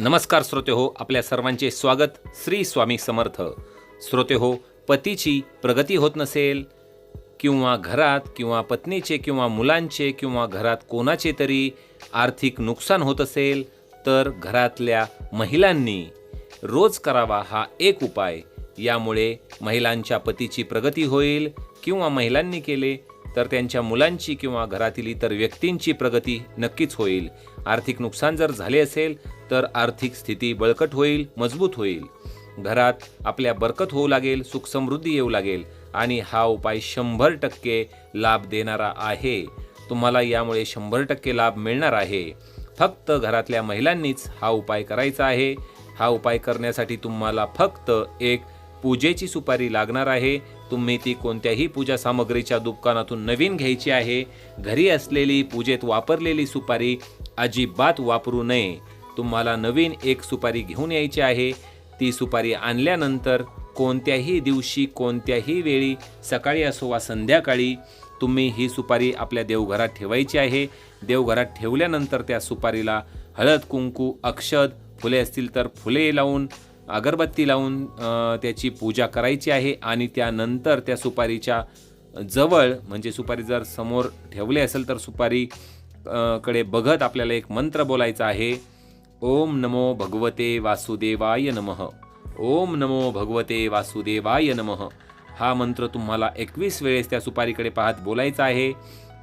नमस्कार श्रोते हो आपल्या सर्वांचे स्वागत श्री स्वामी समर्थ. श्रोते हो पतीची प्रगती होत नसेल किंवा घरात किंवा पत्नीचे किंवा मुलांचे किंवा घरात कोणाचे तरी आर्थिक नुकसान होत असेल तर घरातल्या महिलांनी रोज करावा हा एक उपाय. यामुळे महिलांच्या पतीची प्रगती होईल किंवा महिलांनी केले तर त्यांच्या मुलांची किंवा घरातील इतर व्यक्तींची प्रगती नक्कीच होईल. आर्थिक नुकसान जर झाले असेल तर आर्थिक स्थिती बळकट होईल मजबूत होईल. घरात आपल्या बरकत होऊ लागेल सुखसमृद्धी येऊ लागेल आणि हा उपाय शंभर टक्के लाभ देणारा आहे. तुम्हाला यामुळे शंभर टक्के लाभ मिळणार आहे. फक्त घरातल्या महिलांनीच हा उपाय करायचा आहे. हा उपाय करण्यासाठी तुम्हाला फक्त एक पूजेची सुपारी लागणार आहे. तुम्ही ती कोणत्याही पूजा सामग्रीच्या दुकानातून नवीन घ्यायची आहे. घरी असलेली पूजेत वापरलेली सुपारी अजिबात वापरू नये. तुम्हाला नवीन एक सुपारी घेऊन यायची आहे. ती सुपारी आणल्यानंतर कोणत्याही दिवशी कोणत्याही वेळी सकाळी असो वा संध्याकाळी तुम्ही ही सुपारी आपल्या देवघरात ठेवायची आहे. देवघरात ठेवल्यानंतर त्या सुपारीला हळद कुंकू अक्षद फुले असतील तर फुले लावून अगरबत्ती लावून त्याची पूजा करायची आहे आणि त्यानंतर त्या सुपारीच्या जवळ म्हणजे सुपारी जर समोर ठेवले असेल तर सुपारी कडे बघत आपल्याला एक मंत्र बोलायचा आहे. ओम नमो भगवते वासुदेवाय नमः. ओम नमो भगवते वासुदेवाय नमः. हा मंत्र तुम्हाला एकवीस वेळेस त्या सुपारीकडे पाहत बोलायचा आहे.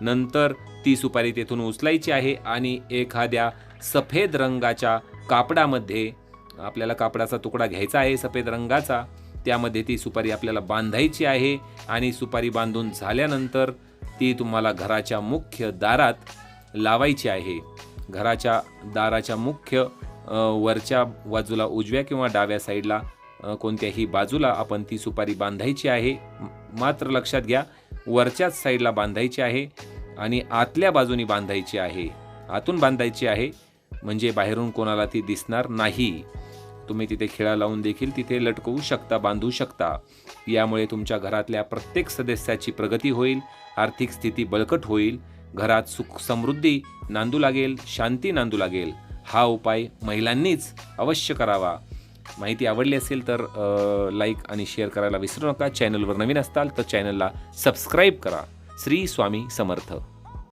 नंतर ती सुपारी तेथून उचलायची आहे आणि एखाद्या सफेद रंगाच्या कापडामध्ये आपल्याला कापडाचा तुकडा घ्यायचा आहे सफेद रंगाचा. त्यामध्ये ती सुपारी आपल्याला बांधायची आहे आणि सुपारी बांधून झाल्यानंतर ती तुम्हाला घराच्या मुख्य दारात लावायची आहे. घराच्या दाराच्या मुख्य वरच्या बाजूला उजव्या किंवा डाव्या साईडला कोणत्याही बाजूला आपण ती सुपारी बांधायची आहे. मात्र लक्षात घ्या वरच्याच साईडला बांधायची आहे आणि आतल्या बाजूनी बांधायची आहे. आतून बांधायची आहे म्हणजे बाहेरून कोणाला ती दिसणार नाही. तुम्ही तिथे खिळा लावून देखील तिथे लटकवू शकता बांधू शकता. यामुळे तुमच्या घरातल्या प्रत्येक सदस्याची प्रगती होईल आर्थिक स्थिती बळकट होईल घरात सुख समृद्धी नांदू लागेल शांती नांदू लागेल. हा उपाय महिलांनीच अवश्य करावा. माहिती आवडली असेल तर लाईक आणि शेअर करायला विसरू नका. चॅनलवर नवीन असताल तर चॅनलला सबस्क्राईब करा. श्री स्वामी समर्थ.